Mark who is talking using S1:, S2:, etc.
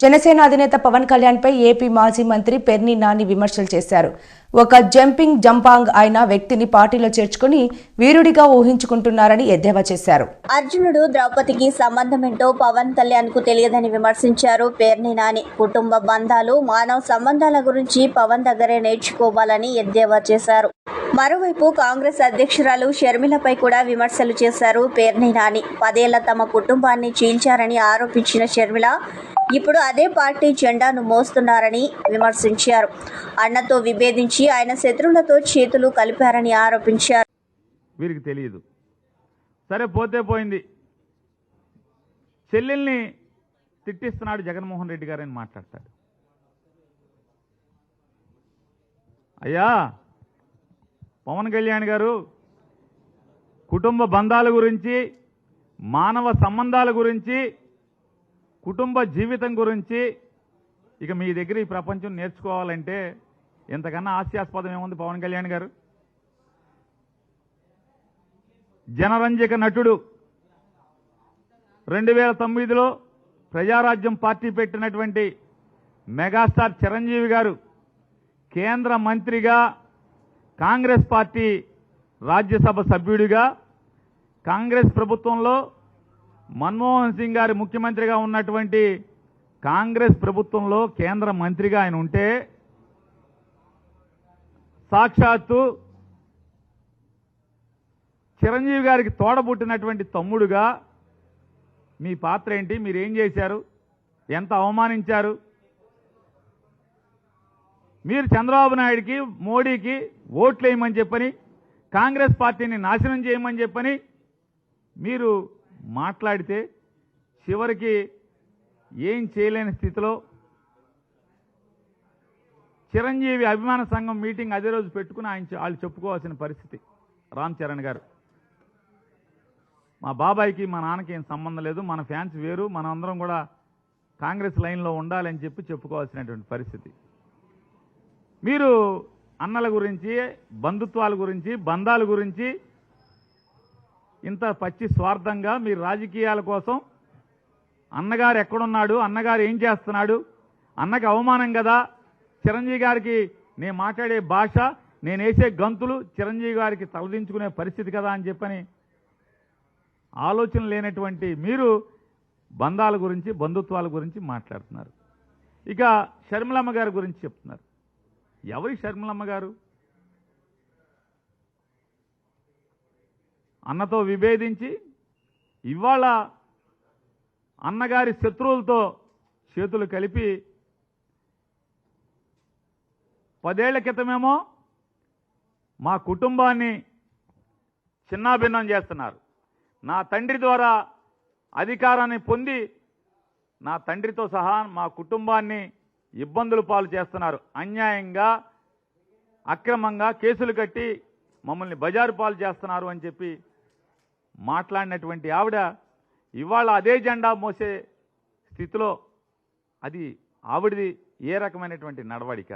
S1: జనసేన అధినేత పవన్ కళ్యాణ్పై ఏపీ మాజీ మంత్రి పెర్ని నాని విమర్శలు చేశారు. ఒక జంపింగ్ జంపాంగ్ అయిన వ్యక్తిని పార్టీలో చేర్చుకుని వీరుడిగా ఊహించుకుంటున్నారని ఎద్దేవా చేశారు.
S2: అర్జునుడు ద్రౌపదికి సంబంధమేంటో పవన్ కళ్యాణ్కు తెలియదని విమర్శించారు పేర్ని నాని. కుటుంబ బంధాలు మానవ సంబంధాల గురించి పవన్ దగ్గరే నేర్చుకోవాలని ఎద్దేవా చేశారు. మరోవైపు కాంగ్రెస్ అధ్యక్షురాలు షర్మిలపై కూడా విమర్శలు చేశారు పేర్ని నాని. పదేళ్ళ తమ కుటుంబాన్ని చీల్చారని ఆరోపించిన షర్మిల ఇప్పుడు అదే పార్టీ జెండాను మోస్తున్నారని విమర్శించారు. అన్నతో విభేదించి ఆయన శత్రువులతో చేతులు కలిపారని ఆరోపించారు.
S3: వీరికి తెలియదు సరే పోతే పోయింది. చెల్లెల్ని తిట్టిస్తున్నాడు జగన్మోహన్ రెడ్డి గారని మాట్లాడతాడు. అయ్యా! పవన్ కళ్యాణ్ గారు కుటుంబ బంధాల గురించి మానవ సంబంధాల గురించి కుటుంబ జీవితం గురించి ఇక మీ దగ్గర ఈ ప్రపంచం నేర్చుకోవాలంటే ఇంతకన్నా హాస్యాస్పదం ఏముంది పవన్ కళ్యాణ్ గారు? జనరంజక నటుడు. రెండు వేల తొమ్మిదిలో ప్రజారాజ్యం పార్టీ పెట్టినటువంటి మెగాస్టార్ చిరంజీవి గారు కేంద్ర మంత్రిగా కాంగ్రెస్ పార్టీ రాజ్యసభ సభ్యుడిగా కాంగ్రెస్ ప్రభుత్వంలో మన్మోహన్ సింగ్ గారి ముఖ్యమంత్రిగా ఉన్నటువంటి కాంగ్రెస్ ప్రభుత్వంలో కేంద్ర మంత్రిగా ఆయన ఉంటే సాక్షాత్తు చిరంజీవి గారికి తోడబుట్టినటువంటి తమ్ముడుగా మీ పాత్ర ఏంటి? మీరేం చేశారు? ఎంత అవమానించారు? మీరు చంద్రబాబు నాయుడికి మోడీకి ఓట్లు వేయమని చెప్పని కాంగ్రెస్ పార్టీని నాశనం చేయమని చెప్పని మీరు మాట్లాడితే చివరికి ఏం చేయలేని స్థితిలో చిరంజీవి అభిమాన సంఘం మీటింగ్ అదే రోజు పెట్టుకుని ఆయన వాళ్ళు చెప్పుకోవాల్సిన పరిస్థితి. రామ్ చరణ్ గారు. మా బాబాయ్కి మా నాన్నకి ఏం సంబంధం లేదు. మన ఫ్యాన్స్ వేరు. మనందరం కూడా కాంగ్రెస్ లైన్లో ఉండాలని చెప్పి చెప్పుకోవాల్సినటువంటి పరిస్థితి. మీరు అన్నల గురించి బంధుత్వాల గురించి బంధాల గురించి ఇంత పచ్చి స్వార్థంగా మీరు రాజకీయాల కోసం అన్నగారు ఎక్కడున్నాడు అన్నగారు ఏం చేస్తున్నాడు అన్నకి అవమానం కదా. చిరంజీవి గారికి నేను మాట్లాడే భాష నేను వేసే గంతులు చిరంజీవి గారికి తలదించుకునే పరిస్థితి కదా అని చెప్పని ఆలోచన లేనటువంటి మీరు బంధాల గురించి బంధుత్వాల గురించి మాట్లాడుతున్నారు. ఇక షర్మిలమ్మ గారి గురించి చెప్తున్నారు. ఎవరి షర్మిలమ్మ గారు? అన్నతో విభేదించి ఇవాళ అన్నగారి శత్రువులతో చేతులు కలిపి పదేళ్ళ క్రితమేమో మా కుటుంబాన్ని చిన్నాభిన్నం చేస్తున్నారు. నా తండ్రి ద్వారా అధికారాన్ని పొంది నా తండ్రితో సహా మా కుటుంబాన్ని ఇబ్బందులు పాలు చేస్తున్నారు. అన్యాయంగా అక్రమంగా కేసులు కట్టి మమ్మల్ని బజారు పాలు చేస్తున్నారు అని చెప్పి మాట్లాడినటువంటి ఆవిడ ఇవాళ అదే జెండా మోసే స్థితిలో అది ఆవిడది ఏ రకమైనటువంటి నడవడిక?